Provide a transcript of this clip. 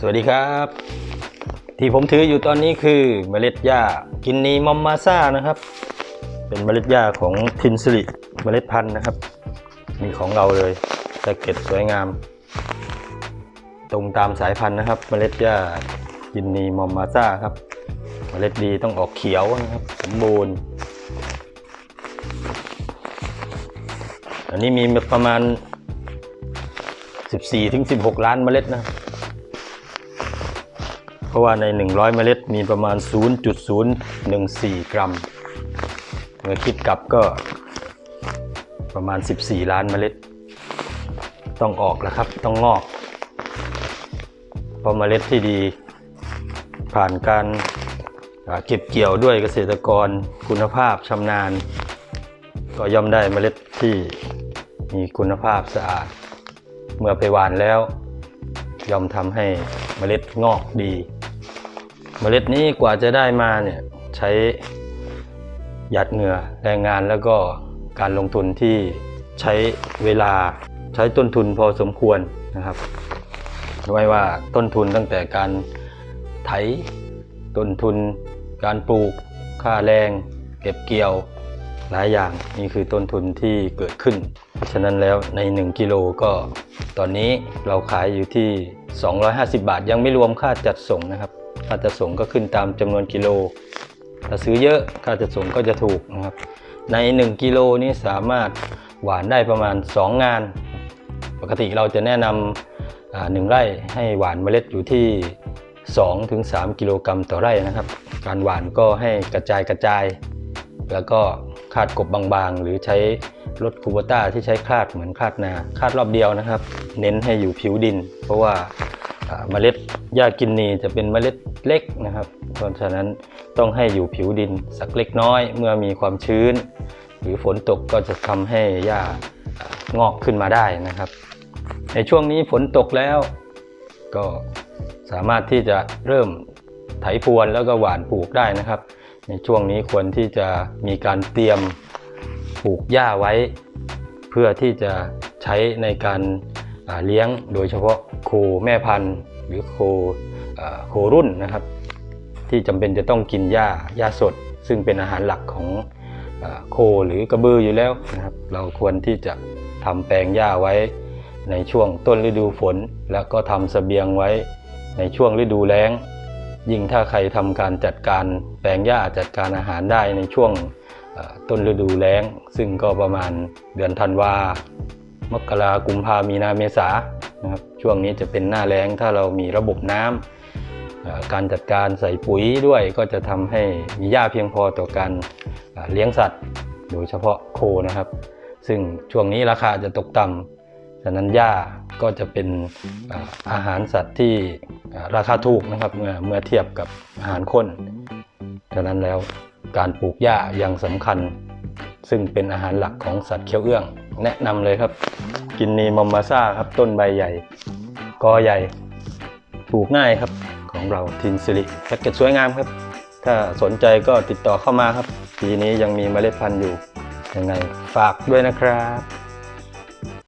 สวัสดีครับ ที่ผมถืออยู่ตอนนี้คือเมล็ดหญ้ากินนีมอมมาซ่านะครับ เป็นเมล็ดหญ้าของทินสิริเมล็ดพันธุ์นะครับนี่ของเราเลยแต่เกล็ดสวยงาม ตรงตามสายพันธุ์นะครับ เมล็ดหญ้ากินนีมอมมาซ่าครับ เมล็ดดีต้องออกเขียวนะครับ สมบูรณ์อันนี้มีประมาณ 14-16 ล้านเมล็ดนะครับ ราะว่าใน 100 เมล็ดมีประมาณ 0.014 กรัม เมื่อคิดกลับก็ประมาณ 14 ล้านเมล็ด ต้องออกแล้วครับ ต้องงอก เพราะเมล็ดที่ดีผ่านการเก็บเกี่ยวด้วยเกษตรกรคุณภาพชำนาญ ก็ย่อมได้เมล็ดที่มีคุณภาพสะอาด เมื่อไปหว่านแล้ว ย่อมทำให้เมล็ดงอกดี เมล็ดนี้กว่าจะได้มาเนี่ยใช้หยัดเหงื่อแรงงานแล้วก็การลงทุนที่ใช้เวลาใช้ต้นทุนพอสมควรนะครับไม่ว่าต้นทุนตั้งแต่การไถต้นทุน การปลูกค่าแรง เก็บเกี่ยวหลายอย่างนี่คือต้นทุนที่เกิดขึ้น ฉะนั้นแล้วใน 1 กิโลก็ตอนนี้เราขายอยู่ที่ 250 บาท ยังไม่รวมค่าจัดส่งนะครับ ค่าจัดส่งก็ขึ้นตามจำนวนกิโล ถ้าซื้อเยอะค่าจัดส่งก็จะถูกนะครับ ใน 1 กิโลนี้สามารถหวานได้ประมาณ 2 งาน ปกติเราจะแนะนำาหนึ่งไร่ให้หวานเมล็ดอยู่ที่2-3ถึง3กิโลกรัมต่อไร่นะครับ การหวานก็ให้กระจายกระจาย แล้วก็คาดกบบางๆ หรือใช้รถคูโบต้าที่ใช้คาดเหมือนคาดนาคาดรอบเดียวนะครับ เน้นให้อยู่ผิวดิน เพราะว่า เมล็ดหญ้ากินนีจะเป็นเมล็ดเล็กนะครับ เพราะฉะนั้นต้องให้อยู่ผิวดินสักเล็กน้อย เมื่อมีความชื้น หรือฝนตกก็จะทำให้หญ้างอกขึ้นมาได้นะครับ ในช่วงนี้ฝนตกแล้ว ก็สามารถที่จะเริ่มไถพรวนแล้วก็หว่านปลูกได้นะครับ ในช่วงนี้ควรที่จะมีการเตรียมปลูกหญ้าไว้ เพื่อที่จะใช้ในการ เลี้ยงโดยเฉพาะโคแม่พันธุ์ หรือโคโครุ่นนะครับ ที่จำเป็นจะต้องกินหญ้าหญ้าสด ซึ่งเป็นอาหารหลักของโคหรือกระบืออยู่แล้วนะครับ เราควรที่จะทำแปลงหญ้าไว้ในช่วงต้นฤดูฝน แล้วก็ทำเสบียงไว้ในช่วงฤดูแล้ง ยิ่งถ้าใครทำการจัดการแปลงหญ้าจัดการอาหารได้ในช่วงต้นฤดูแล้ง ซึ่งก็ประมาณเดือนธันวา มกรากุมภามีนาเมษานะครับช่วงนี้จะเป็นหน้าแล้งถ้าเรามีระบบน้ำเอ่อการจัดการใส่ปุ๋ยด้วยก็จะทำให้มีหญ้าเพียงพอต่อการเลี้ยงสัตว์ โดยเฉพาะโคนะครับ ซึ่งช่วงนี้ราคาจะตกต่ำฉะนั้นหญ้าก็จะเป็นอาหารสัตว์ที่ราคาถูกนะครับเมื่อเมื่อเทียบกับอาหารข้นฉะนั้นแล้วการปลูกหญ้ายังสำคัญ ซึ่งเป็นอาหารหลักของสัตว์เคี้ยวเอื้อง แนะนำเลยครับ กินนีมอมมาซ่าครับต้นใบใหญ่ กอใหญ่ปลูกง่ายครับของเราทินสิริแพ็กเกจสวยงามครับ ถ้าสนใจก็ติดต่อเข้ามาครับ ปีนี้ยังมีเมล็ดพันธุ์อยู่ยังไงฝากด้วยนะครับ